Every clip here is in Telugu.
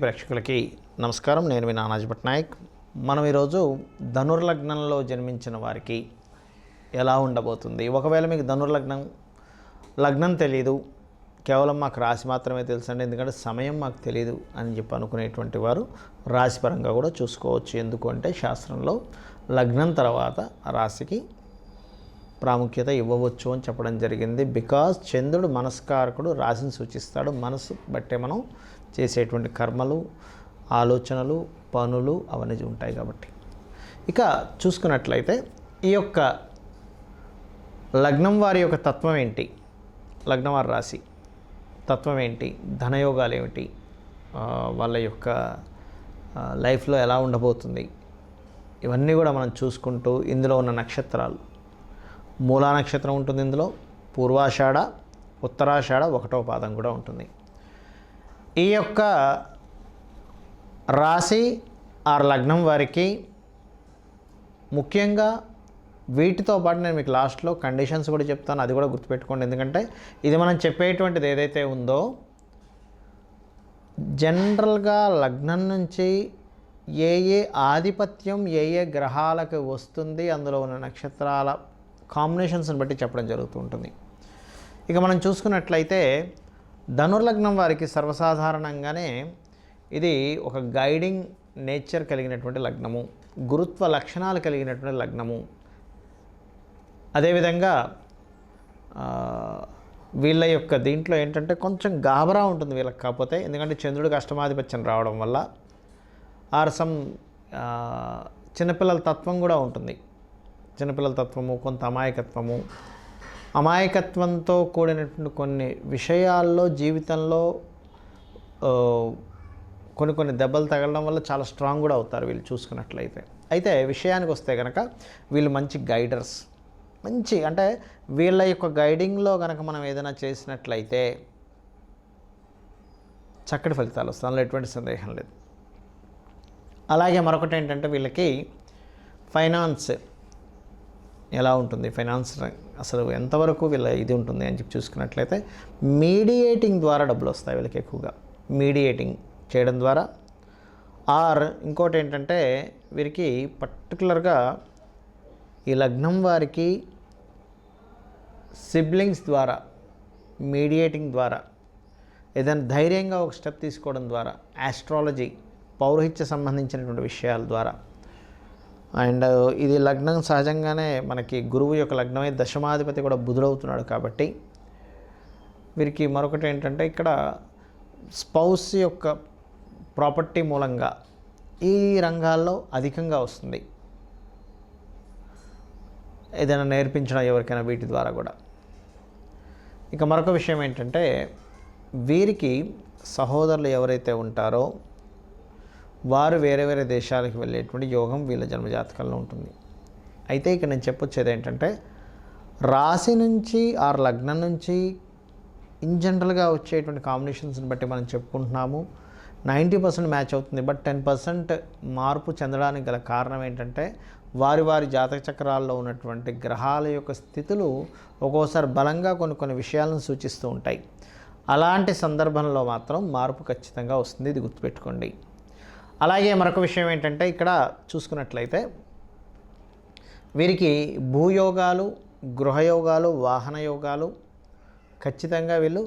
ప్రేక్షకులకి నమస్కారం. నేను మీ నానాజీ పట్నాయక్. మనం ఈరోజు ధనుర్లగ్నంలో జన్మించిన వారికి ఎలా ఉండబోతుంది? ఒకవేళ మీకు ధనుర్లగ్నం లగ్నం తెలియదు కేవలం మాకు రాశి మాత్రమే తెలుసండి. ఎందుకంటే సమయం మాకు తెలియదు అని చెప్పి అనుకునేటువంటి వారు రాశిపరంగా కూడా చూసుకోవచ్చు. ఎందుకంటే శాస్త్రంలో లగ్నం తర్వాత రాశికి ప్రాముఖ్యత ఇవ్వవచ్చు అని చెప్పడం జరిగింది. బికాజ్ చంద్రుడు మనస్కారకుడు రాశిని సూచిస్తాడు. మనసు బట్టే మనం చేసేటువంటి కర్మలు ఆలోచనలు పనులు అవన్నీ ఉంటాయి కాబట్టి. ఇక చూసుకున్నట్లయితే ఈ యొక్క లగ్నం వారి యొక్క తత్వం ఏంటి? లగ్నం వారి రాశి తత్వం ఏంటి? ధనయోగాలు ఏమిటి? వాళ్ళ యొక్క లైఫ్లో ఎలా ఉండబోతుంది? ఇవన్నీ కూడా మనం చూసుకుంటూ ఇందులో ఉన్న నక్షత్రాలు మూలా నక్షత్రం ఉంటుంది ఇందులో పూర్వాషాఢ ఉత్తరాషాఢ ఒకటో పాదం కూడా ఉంటుంది. ఈ యొక్క రాశి ఆ లగ్నం వారికి ముఖ్యంగా వీటితో పాటు నేను మీకు లాస్ట్లో కండిషన్స్ కూడా చెప్తాను అది కూడా గుర్తుపెట్టుకోండి. ఎందుకంటే ఇది మనం చెప్పేటువంటిది ఏదైతే ఉందో జనరల్గా లగ్నం నుంచి ఏ ఏ ఆధిపత్యం ఏ ఏ గ్రహాలకు వస్తుంది అందులో ఉన్న నక్షత్రాల కాంబినేషన్స్ని బట్టి చెప్పడం జరుగుతూ ఉంటుంది. ఇక మనం చూసుకున్నట్లయితే ధనుర్లగ్నం వారికి సర్వసాధారణంగానే ఇది ఒక గైడింగ్ నేచర్ కలిగినటువంటి లగ్నము. గురుత్వ లక్షణాలు కలిగినటువంటి లగ్నము. అదేవిధంగా వీళ్ళ యొక్క దీంట్లో ఏంటంటే కొంచెం గాబరా ఉంటుంది వీళ్ళకి కాకపోతే. ఎందుకంటే చంద్రుడికి అష్టమాధిపత్యం రావడం వల్ల ఆర్ సమ్ చిన్నపిల్లల తత్వం కూడా ఉంటుంది. చిన్నపిల్లల తత్వము కొంత అమాయకత్వము. అమాయకత్వంతో కూడినటువంటి కొన్ని విషయాల్లో జీవితంలో కొన్ని కొన్ని దెబ్బలు తగలడం వల్ల చాలా స్ట్రాంగ్ కూడా అవుతారు వీళ్ళు చూసుకున్నట్లయితే. అయితే విషయానికి వస్తే కనుక వీళ్ళు మంచి గైడర్స్. మంచి అంటే వీళ్ళ యొక్క గైడింగ్లో కనుక మనం ఏదైనా చేసినట్లయితే చక్కటి ఫలితాలు వస్తాయి. అందులో ఎటువంటి సందేహం లేదు. అలాగే మరొకటి ఏంటంటే వీళ్ళకి ఫైనాన్స్ ఎలా ఉంటుంది ఫైనాన్స్ అసలు ఎంతవరకు వీళ్ళ ఇది ఉంటుంది అని చెప్పి చూసుకున్నట్లయితే మీడియేటింగ్ ద్వారా డబ్బులు వస్తాయి వీళ్ళకి ఎక్కువగా. మీడియేటింగ్ చేయడం ద్వారా. ఆర్ ఇంకోటి ఏంటంటే వీరికి పర్టికులర్గా ఈ లగ్నం వారికి సిబ్లింగ్స్ ద్వారా మీడియేటింగ్ ద్వారా ఏదైనా ధైర్యంగా ఒక స్టెప్ తీసుకోవడం ద్వారా ఆస్ట్రాలజీ పౌరోహిత్య సంబంధించినటువంటి విషయాల ద్వారా అండ్ ఇది లగ్నం సహజంగానే మనకి గురువు యొక్క లగ్నమే దశమాధిపతి కూడా బుధుడవుతున్నాడు కాబట్టి వీరికి మరొకటి ఏంటంటే ఇక్కడ స్పౌస్ యొక్క ప్రాపర్టీ మూలంగా ఈ రంగాల్లో అధికంగా వస్తుంది. ఏదైనా నేర్పించడం ఎవరికైనా వీటి ద్వారా కూడా. ఇక మరొక విషయం ఏంటంటే వీరికి సహోదరులు ఎవరైతే ఉంటారో వారు వేరే వేరే దేశాలకు వెళ్ళేటువంటి యోగం వీళ్ళ జన్మజాతకంలో ఉంటుంది. అయితే ఇక్కడ నేను చెప్పొచ్చేది ఏంటంటే రాశి నుంచి ఆ లగ్నం నుంచి ఇన్ జనరల్గా వచ్చేటువంటి కాంబినేషన్స్ని బట్టి మనం చెప్పుకుంటున్నాము. నైంటీ పర్సెంట్ మ్యాచ్ అవుతుంది. బట్ టెన్ పర్సెంట్ మార్పు చెందడానికి గల కారణం ఏంటంటే వారి వారి జాతక చక్రాల్లో ఉన్నటువంటి గ్రహాల యొక్క స్థితులు ఒక్కోసారి బలంగా కొన్ని కొన్ని విషయాలను సూచిస్తూ ఉంటాయి. అలాంటి సందర్భంలో మాత్రం మార్పు ఖచ్చితంగా వస్తుంది. ఇది గుర్తుపెట్టుకోండి. అలాగే మరొక విషయం ఏంటంటే ఇక్కడ చూసుకున్నట్లయితే వీరికి భూయోగాలు గృహయోగాలు వాహన యోగాలు ఖచ్చితంగా వీళ్ళు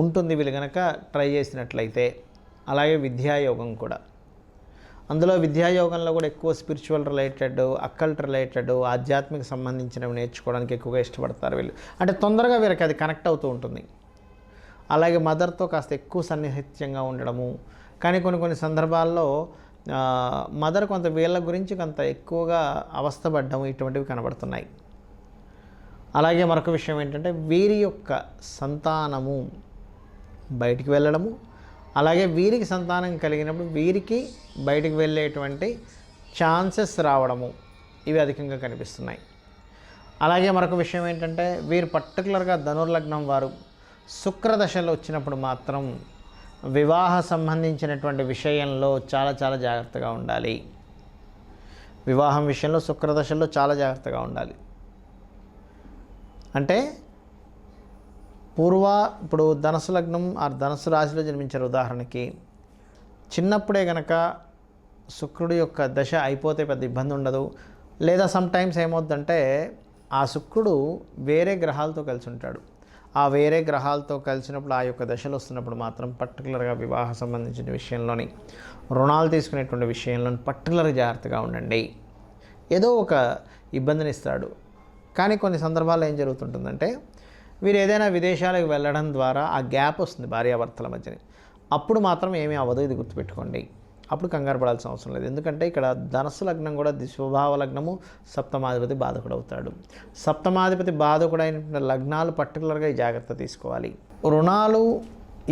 ఉంటుంది వీళ్ళు కనుక ట్రై చేసినట్లయితే. అలాగే విద్యాయోగం కూడా. అందులో విద్యాయోగంలో కూడా ఎక్కువ స్పిరిచువల్ రిలేటెడ్ అక్కల్ట్ రిలేటెడ్ ఆధ్యాత్మిక సంబంధించినవి నేర్చుకోవడానికి ఎక్కువగా ఇష్టపడతారు వీళ్ళు. అంటే తొందరగా వీరికి అది కనెక్ట్ అవుతూ ఉంటుంది. అలాగే మదర్తో కాస్త ఎక్కువ సన్నిహిత్యంగా ఉండడము కానీ కొన్ని కొన్ని సందర్భాల్లో మదర్ కొంత వీళ్ళ గురించి కొంత ఎక్కువగా అవస్థపడ్డం ఇటువంటివి కనబడుతున్నాయి. అలాగే మరొక విషయం ఏంటంటే వీరి యొక్క సంతానము బయటికి వెళ్ళడము అలాగే వీరికి సంతానం కలిగినప్పుడు వీరికి బయటికి వెళ్ళేటువంటి ఛాన్సెస్ రావడము ఇవి అధికంగా కనిపిస్తున్నాయి. అలాగే మరొక విషయం ఏంటంటే వీరు పర్టికులర్గా ధనుర్లగ్నం వారు శుక్రదశలో వచ్చినప్పుడు మాత్రం వివాహ సంబంధించినటువంటి విషయంలో చాలా చాలా జాగ్రత్తగా ఉండాలి. వివాహం విషయంలో శుక్రదశల్లో చాలా జాగ్రత్తగా ఉండాలి. అంటే పూర్వ ఇప్పుడు ధనసు లగ్నం ఆ ధనసు రాశిలో జన్మించారు ఉదాహరణకి. చిన్నప్పుడే గనక శుక్రుడి యొక్క దశ అయిపోతే పెద్ద ఇబ్బంది ఉండదు. లేదా సమ్ టైమ్స్ ఏమవుద్దంటే ఆ శుక్రుడు వేరే గ్రహాలతో కలిసి ఉంటాడు. ఆ వేరే గ్రహాలతో కలిసినప్పుడు ఆ యొక్క దశలు వస్తున్నప్పుడు మాత్రం పర్టికులర్గా వివాహ సంబంధించిన విషయంలోని రుణాలు తీసుకునేటువంటి విషయంలో పర్టికులర్గా జాగ్రత్తగా ఉండండి. ఏదో ఒక ఇబ్బందిని ఇస్తాడు. కానీ కొన్ని సందర్భాల్లో ఏం జరుగుతుంటుందంటే వీరు ఏదైనా విదేశాలకు వెళ్ళడం ద్వారా ఆ గ్యాప్ వస్తుంది భార్యాభర్తల మధ్యని. అప్పుడు మాత్రం ఏమీ అవ్వదు ఇది గుర్తుపెట్టుకోండి. అప్పుడు కంగారు పడాల్సిన అవసరం లేదు. ఎందుకంటే ఇక్కడ ధనస్సు లగ్నం కూడా స్వభావ లగ్నము సప్తమాధిపతి బాధకుడు అవుతాడు. సప్తమాధిపతి బాధకుడైన లగ్నాలు పర్టికులర్గా జాగ్రత్త తీసుకోవాలి. రుణాలు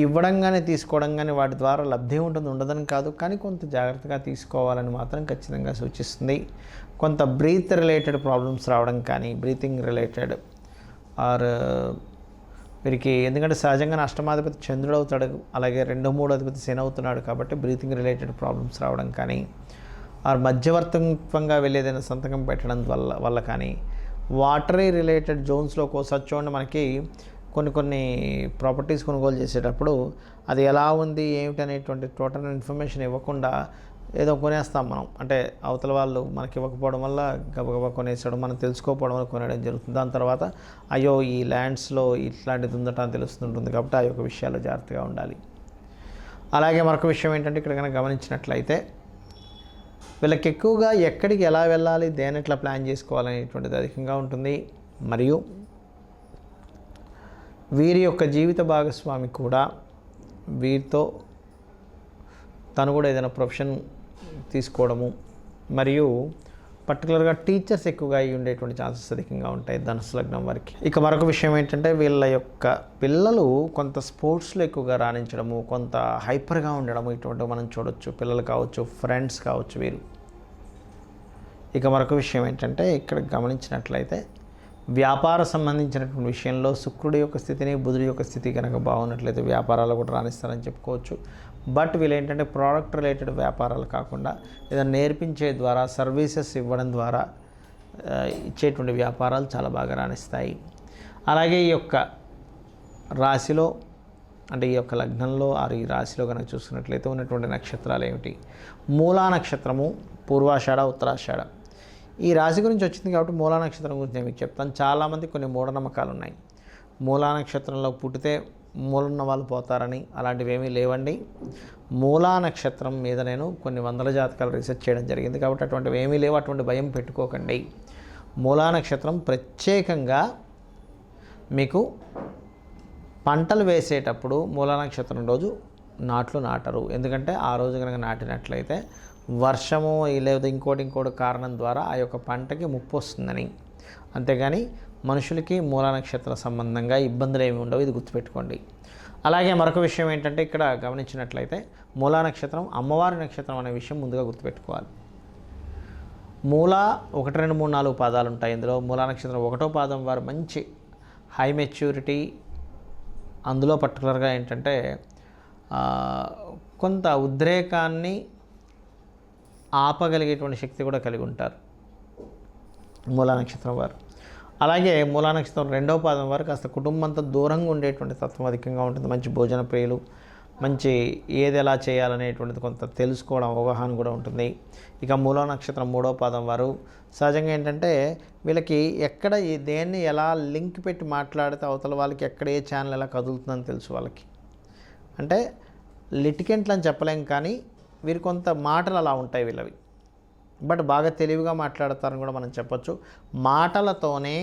ఇవ్వడం కానీ తీసుకోవడం కానీ వాటి ద్వారా లబ్ధి ఉంటుంది ఉండదని కాదు. కానీ కొంత జాగ్రత్తగా తీసుకోవాలని మాత్రం ఖచ్చితంగా సూచిస్తుంది. కొంత బ్రీత్ రిలేటెడ్ ప్రాబ్లమ్స్ రావడం కానీ బ్రీతింగ్ రిలేటెడ్ ఆర్ వీరికి ఎందుకంటే సహజంగా అష్టమాధిపతి చంద్రుడు అవుతాడు అలాగే రెండు మూడు అధిపతి శని అవుతున్నాడు కాబట్టి బ్రీతింగ్ రిలేటెడ్ ప్రాబ్లమ్స్ రావడం కానీ ఆర్ మధ్యవర్తత్వంగా వెళ్ళేదైనా సంతకం పెట్టడం వల్ల వల్ల కానీ వాటరీ రిలేటెడ్ జోన్స్లో ఒకసారి చూడండి మనకి కొన్ని కొన్ని ప్రాపర్టీస్ కొనుగోలు చేసేటప్పుడు అది ఎలా ఉంది ఏమిటి అనేటువంటి టోటల్ ఇన్ఫర్మేషన్ ఇవ్వకుండా ఏదో కొనేస్తాం మనం. అంటే అవతల వాళ్ళు మనకి ఇవ్వకపోవడం వల్ల గబగబా కొనేసాడు మనం తెలుసుకోకపోవడం వల్ల కొనేయడం జరుగుతుంది. దాని తర్వాత అయ్యో ఈ ల్యాండ్స్లో ఇట్లాంటిది ఉందట అని తెలుస్తుంటుంది కాబట్టి ఆ యొక్క విషయాల్లో జాగ్రత్తగా ఉండాలి. అలాగే మరొక విషయం ఏంటంటే ఇక్కడ కనుక గమనించినట్లయితే వీళ్ళకి ఎక్కువగా ఎక్కడికి ఎలా వెళ్ళాలి దేని ఎట్లా ప్లాన్ చేసుకోవాలనేటువంటిది అధికంగా ఉంటుంది. మరియు వీరి యొక్క జీవిత భాగస్వామి కూడా వీరితో తను కూడా ఏదైనా ప్రొఫెషన్ తీసుకోవడము. మరియు పర్టికులర్గా టీచర్స్ ఎక్కువగా అయి ఉండేటువంటి ఛాన్సెస్ అధికంగా ఉంటాయి ధనుసు లగ్నం వారికి. ఇక మరొక విషయం ఏంటంటే వీళ్ళ యొక్క పిల్లలు కొంత స్పోర్ట్స్లో ఎక్కువగా రాణించడము కొంత హైపర్గా ఉండడము ఇటువంటివి మనం చూడొచ్చు. పిల్లలు కావచ్చు ఫ్రెండ్స్ కావచ్చు వీరు ఇక మరొక విషయం ఏంటంటే ఇక్కడ గమనించినట్లయితే వ్యాపార సంబంధించినటువంటి విషయంలో శుక్రుడి యొక్క స్థితిని బుధుడి యొక్క స్థితి కనుక బాగున్నట్లయితే వ్యాపారాలు కూడా రాణిస్తారని చెప్పుకోవచ్చు. బట్ వీళ్ళు ఏంటంటే ప్రోడక్ట్ రిలేటెడ్ వ్యాపారాలు కాకుండా ఏదైనా నేర్పించే ద్వారా సర్వీసెస్ ఇవ్వడం ద్వారా ఇచ్చేటువంటి వ్యాపారాలు చాలా బాగా రాణిస్తాయి. అలాగే ఈ యొక్క రాశిలో అంటే ఈ యొక్క లగ్నంలో ఆ ఈ రాశిలో కనుక చూసుకున్నట్లయితే ఉన్నటువంటి నక్షత్రాలు ఏమిటి? మూలా నక్షత్రము పూర్వాషాఢ ఉత్తరాషాఢ. ఈ రాశి గురించి వచ్చింది కాబట్టి మూలా నక్షత్రం గురించి నేను మీకు చెప్తాను. చాలామంది కొన్ని మూఢనమ్మకాలు ఉన్నాయి. మూలా నక్షత్రంలో పుట్టితే మూలన్న వాళ్ళు పోతారని అలాంటివి ఏమీ లేవండి. మూలా నక్షత్రం మీద నేను కొన్ని వందల జాతకాలు రీసెర్చ్ చేయడం జరిగింది కాబట్టి అటువంటివి ఏమీ లేవు అటువంటి భయం పెట్టుకోకండి. మూలా నక్షత్రం ప్రత్యేకంగా మీకు పంటలు వేసేటప్పుడు మూలా నక్షత్రం రోజు నాట్లు నాటరు. ఎందుకంటే ఆ రోజు కనుక నాటినట్లయితే వర్షము లేదా ఇంకోటి ఇంకోటి కారణం ద్వారా ఆ యొక్క పంటకి ముప్పు వస్తుందని. అంతేగాని మనుషులకి మూలా నక్షత్ర సంబంధంగా ఇబ్బందులు ఏమి ఉండవు. ఇది గుర్తుపెట్టుకోండి. అలాగే మరొక విషయం ఏంటంటే ఇక్కడ గమనించినట్లయితే మూలా నక్షత్రం అమ్మవారి నక్షత్రం అనే విషయం ముందుగా గుర్తుపెట్టుకోవాలి. మూల ఒకటి రెండు మూడు నాలుగు పాదాలు ఉంటాయి ఇందులో. మూలా నక్షత్రం ఒకటో పాదం వారు మంచి హై మెచ్యూరిటీ అందులో పర్టికులర్గా ఏంటంటే కొంత ఉద్రేకాన్ని ఆపగలిగేటువంటి శక్తి కూడా కలిగి ఉంటారు మూలా నక్షత్రం వారు. అలాగే మూలా నక్షత్రం రెండవ పాదం వరకు కాస్త కుటుంబంతో దూరంగా ఉండేటువంటి తత్వం అధికంగా ఉంటుంది. మంచి భోజన ప్రియులు మంచి ఏది ఎలా చేయాలనేటువంటిది కొంత తెలుసుకోవడం అవగాహన కూడా ఉంటుంది. ఇక మూలా నక్షత్రం మూడవ పాదం వారు సహజంగా ఏంటంటే వీళ్ళకి ఎక్కడ ఈ- దేన్ని ఎలా లింక్ పెట్టి మాట్లాడితే అవతల వాళ్ళకి ఎక్కడ ఏ ఛానల్ ఎలా కదులుతుందని తెలుసు వాళ్ళకి. అంటే లిటికెంట్లు అని చెప్పలేం కానీ వీరు కొంత మాటలు అలా ఉంటాయి వీళ్ళవి. బట్ బాగా తెలివిగా మాట్లాడతారని కూడా మనం చెప్పొచ్చు. మాటలతోనే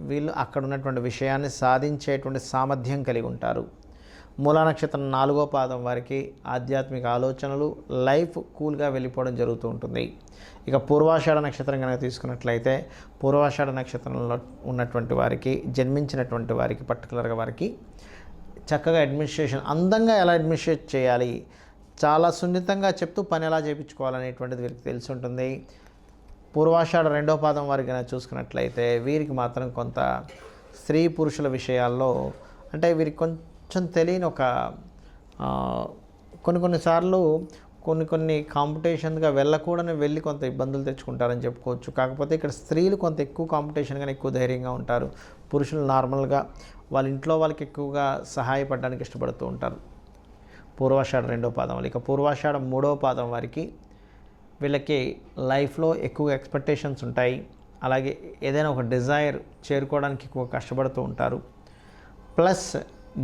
వీళ్ళు అక్కడ ఉన్నటువంటి విషయాన్ని సాధించేటువంటి సామర్థ్యం కలిగి ఉంటారు. మూలా నక్షత్రం నాలుగో పాదం వారికి ఆధ్యాత్మిక ఆలోచనలు లైఫ్ కూల్గా వెళ్ళిపోవడం జరుగుతూ ఉంటుంది. ఇక పూర్వాషాఢ నక్షత్రం కనుక తీసుకున్నట్లయితే పూర్వాషాఢ నక్షత్రంలో ఉన్నటువంటి వారికి జన్మించినటువంటి వారికి పర్టికులర్గా వారికి చక్కగా అడ్మినిస్ట్రేషన్ అందంగా ఎలా అడ్మినిస్ట్రేట్ చేయాలి చాలా సున్నితంగా చెప్తూ పని ఎలా చేయించుకోవాలనేటువంటిది వీరికి తెలిసి ఉంటుంది. పూర్వాషాఢ రెండో పాదం వారికి చూసుకున్నట్లయితే వీరికి మాత్రం కొంత స్త్రీ పురుషుల విషయాల్లో అంటే వీరికి కొంచెం తెలియని ఒక కొన్ని కొన్నిసార్లు కొన్ని కొన్ని కాంపిటీషన్గా వెళ్ళకూడని వెళ్ళి కొంత ఇబ్బందులు తెచ్చుకుంటారని చెప్పుకోవచ్చు. కాకపోతే ఇక్కడ స్త్రీలు కొంత ఎక్కువ కాంపిటీషన్ ఎక్కువ ధైర్యంగా ఉంటారు. పురుషులు నార్మల్గా వాళ్ళ ఇంట్లో వాళ్ళకి ఎక్కువగా సహాయపడడానికి ఇష్టపడుతూ ఉంటారు. పూర్వాషాఢ రెండో పాదం వాళ్ళు ఇక పూర్వాషాఢ మూడో పాదం వారికి వీళ్ళకి లైఫ్లో ఎక్కువ ఎక్స్పెక్టేషన్స్ ఉంటాయి. అలాగే ఏదైనా ఒక డిజైర్ చేరుకోవడానికి ఎక్కువ కష్టపడుతూ ఉంటారు. ప్లస్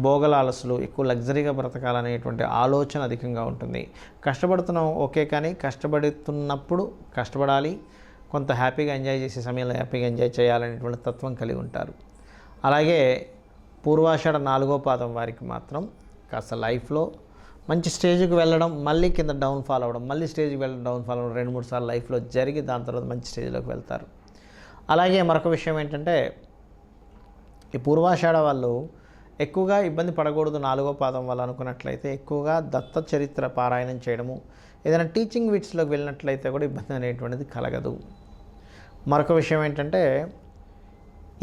భోగలాలసులు ఎక్కువ లగ్జరీగా బ్రతకాలనేటువంటి ఆలోచన అధికంగా ఉంటుంది. కష్టపడుతున్నాం ఓకే కానీ కష్టపడుతున్నప్పుడు కష్టపడాలి. కొంత హ్యాపీగా ఎంజాయ్ చేసే సమయంలో హ్యాపీగా ఎంజాయ్ చేయాలనేటువంటి తత్వం కలిగి ఉంటారు. అలాగే పూర్వాషాఢ నాలుగో పాదం వారికి మాత్రం కాస్త లైఫ్లో మంచి స్టేజ్కి వెళ్ళడం మళ్ళీ కింద డౌన్ఫాల్ అవ్వడం మళ్ళీ స్టేజ్కి వెళ్ళడం డౌన్ఫాల్ అవ్వడం రెండు మూడు సార్లు లైఫ్లో జరిగి దాని తర్వాత మంచి స్టేజ్లోకి వెళ్తారు. అలాగే మరొక విషయం ఏంటంటే ఈ పూర్వాషాఢ వాళ్ళు ఎక్కువగా ఇబ్బంది పడకూడదు నాలుగో పాదం వాళ్ళు అనుకున్నట్లయితే ఎక్కువగా దత్త చరిత్ర పారాయణం చేయడము ఏదైనా టీచింగ్ విట్స్లోకి వెళ్ళినట్లయితే కూడా ఇబ్బంది అనేటువంటిది కలగదు. మరొక విషయం ఏంటంటే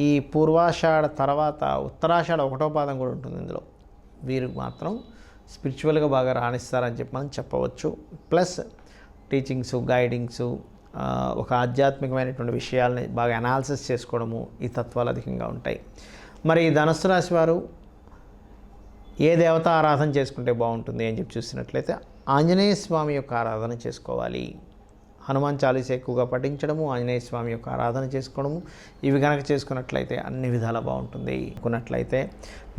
ఈ పూర్వాషాఢ తర్వాత ఉత్తరాషాఢ ఒకటో పాదం కూడా ఉంటుంది ఇందులో. వీరు మాత్రం స్పిరిచువల్గా బాగా రాణిస్తారని చెప్పి మనం చెప్పవచ్చు. ప్లస్ టీచింగ్స్ గైడింగ్స్ ఒక ఆధ్యాత్మికమైనటువంటి విషయాల్ని బాగా అనాలిసిస్ చేసుకోవడము ఈ తత్వాలు అధికంగా ఉంటాయి. మరి ఈ ధనుస్సు రాశి వారు ఏ దేవత ఆరాధన చేసుకుంటే బాగుంటుంది అని చెప్పి చూసినట్లయితే ఆంజనేయ స్వామి యొక్క ఆరాధన చేసుకోవాలి. హనుమాన్ చాలీస ఎక్కువగా పఠించడము ఆంజనేయ స్వామి యొక్క ఆరాధన చేసుకోవడము. ఇవి కనుక చేసుకున్నట్లయితే అన్ని విధాలా బాగుంటుంది. అనుకున్నట్లయితే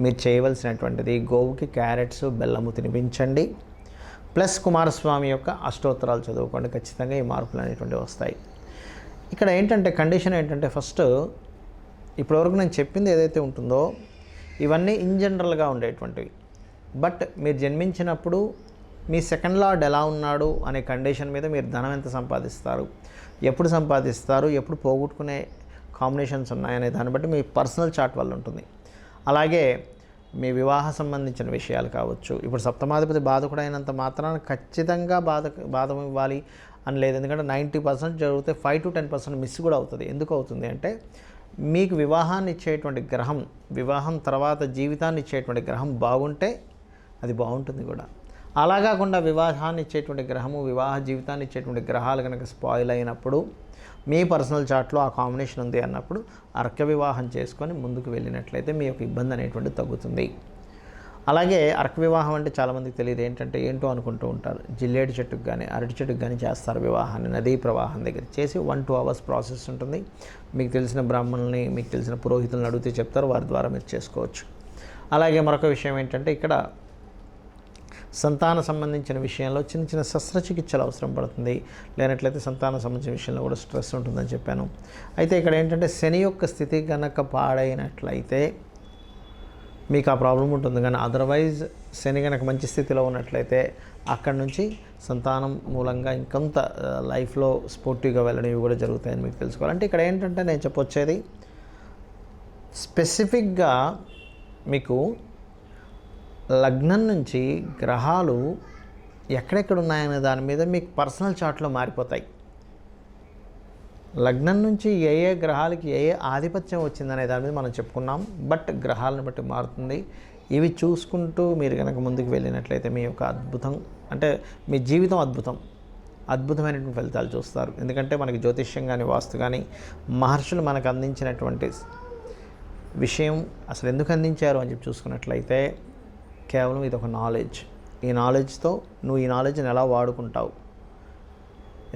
మీరు చేయవలసినటువంటిది గోవుకి క్యారెట్స్ బెల్లము తినిపించండి. ప్లస్ కుమారస్వామి యొక్క అష్టోత్తరాలు చదువుకోండి. ఖచ్చితంగా ఈ మార్పులు అనేటువంటివి వస్తాయి. ఇక్కడ ఏంటంటే కండిషన్ ఏంటంటే ఫస్ట్ ఇప్పటివరకు నేను చెప్పింది ఏదైతే ఉంటుందో ఇవన్నీ ఇన్ జనరల్గా ఉండేటువంటివి. బట్ మీరు జన్మించినప్పుడు మీ సెకండ్ లార్డ్ ఎలా ఉన్నాడు అనే కండిషన్ మీద మీరు ధనం ఎంత సంపాదిస్తారు? ఎప్పుడు సంపాదిస్తారు? ఎప్పుడు పోగొట్టుకునే కాంబినేషన్స్ ఉన్నాయనే దాన్ని బట్టి మీ పర్సనల్ చార్ట్ వల్ల ఉంటుంది. అలాగే మీ వివాహ సంబంధించిన విషయాలు కావచ్చు. ఇప్పుడు సప్తమాధిపతి బాధకుడైనంత మాత్రాన ఖచ్చితంగా బాధ బాధ ఇవ్వాలి అని లేదు. ఎందుకంటే నైంటీ పర్సెంట్ జరిగితే five to ten percent miss కూడా అవుతుంది. ఎందుకు అవుతుంది అంటే మీకు వివాహాన్ని ఇచ్చేటువంటి గ్రహం వివాహం తర్వాత జీవితాన్ని ఇచ్చేటువంటి గ్రహం బాగుంటే అది బాగుంటుంది కూడా. అలా కాకుండా వివాహాన్ని ఇచ్చేటువంటి గ్రహము వివాహ జీవితాన్ని ఇచ్చేటువంటి గ్రహాలు కనుక స్పాయిల్ అయినప్పుడు మీ పర్సనల్ చార్ట్లో ఆ కాంబినేషన్ ఉంది అన్నప్పుడు అర్క వివాహం చేసుకొని ముందుకు వెళ్ళినట్లయితే మీ యొక్క ఇబ్బంది అనేటువంటి తగ్గుతుంది. అలాగే అర్క వివాహం అంటే చాలామందికి తెలియదు. ఏంటంటే ఏంటో అనుకుంటూ ఉంటారు. జిల్లేడు చెట్టుకు కానీ అరటి చెట్టుకు కానీ చేస్తారు వివాహాన్ని నదీ ప్రవాహం దగ్గర చేసి వన్ టూ అవర్స్ ప్రాసెస్ ఉంటుంది. మీకు తెలిసిన బ్రాహ్మణుల్ని మీకు తెలిసిన పురోహితులను అడిగితే చెప్తారు. వారి ద్వారా మీరు చేసుకోవచ్చు. అలాగే మరొక విషయం ఏంటంటే ఇక్కడ సంతాన సంబంధించిన విషయంలో చిన్న చిన్న శస్త్రచికిత్సలు అవసరం పడుతుంది. లేనట్లయితే సంతాన సంబంధించిన విషయంలో కూడా స్ట్రెస్ ఉంటుందని చెప్పాను. అయితే ఇక్కడ ఏంటంటే శని యొక్క స్థితి కనుక పాడైనట్లయితే మీకు ఆ ప్రాబ్లం ఉంటుంది. కానీ అదర్వైజ్ శని కనుక మంచి స్థితిలో ఉన్నట్లయితే అక్కడి నుంచి సంతానం మూలంగా ఇంకొంత లైఫ్లో స్పోర్టివ్గా వెళ్ళడం ఇవి కూడా జరుగుతాయని మీకు తెలుసుకోవాలంటే ఇక్కడ ఏంటంటే నేను చెప్పొచ్చేది స్పెసిఫిక్గా మీకు లగ్నం నుంచి గ్రహాలు ఎక్కడెక్కడ ఉన్నాయనే దాని మీద మీకు పర్సనల్ చార్ట్లో మారిపోతాయి. లగ్నం నుంచి ఏ ఏ గ్రహాలకి ఏ ఏ ఆధిపత్యం వచ్చిందనే దాని మీద మనం చెప్పుకున్నాం. బట్ గ్రహాలను బట్టి మారుతుంది. ఇవి చూసుకుంటూ మీరు కనుక ముందుకు వెళ్ళినట్లయితే మీ యొక్క అద్భుతం అంటే మీ జీవితం అద్భుతం. అద్భుతమైనటువంటి ఫలితాలు చూస్తారు. ఎందుకంటే మనకి జ్యోతిష్యం కానీ వాస్తు కానీ మహర్షులు మనకు అందించినటువంటి విషయం అసలు ఎందుకు అందించారు అని చెప్పి చూసుకున్నట్లయితే కేవలం ఇది ఒక నాలెడ్జ్ ఈ నాలెడ్జ్తో నువ్వు ఈ నాలెడ్జ్ని ఎలా వాడుకుంటావు?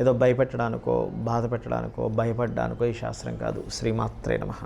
ఏదో భయపెట్టడానికో బాధ పెట్టడానికో భయపడ్డానికో ఈ శాస్త్రం కాదు. శ్రీమాత్రే నమః.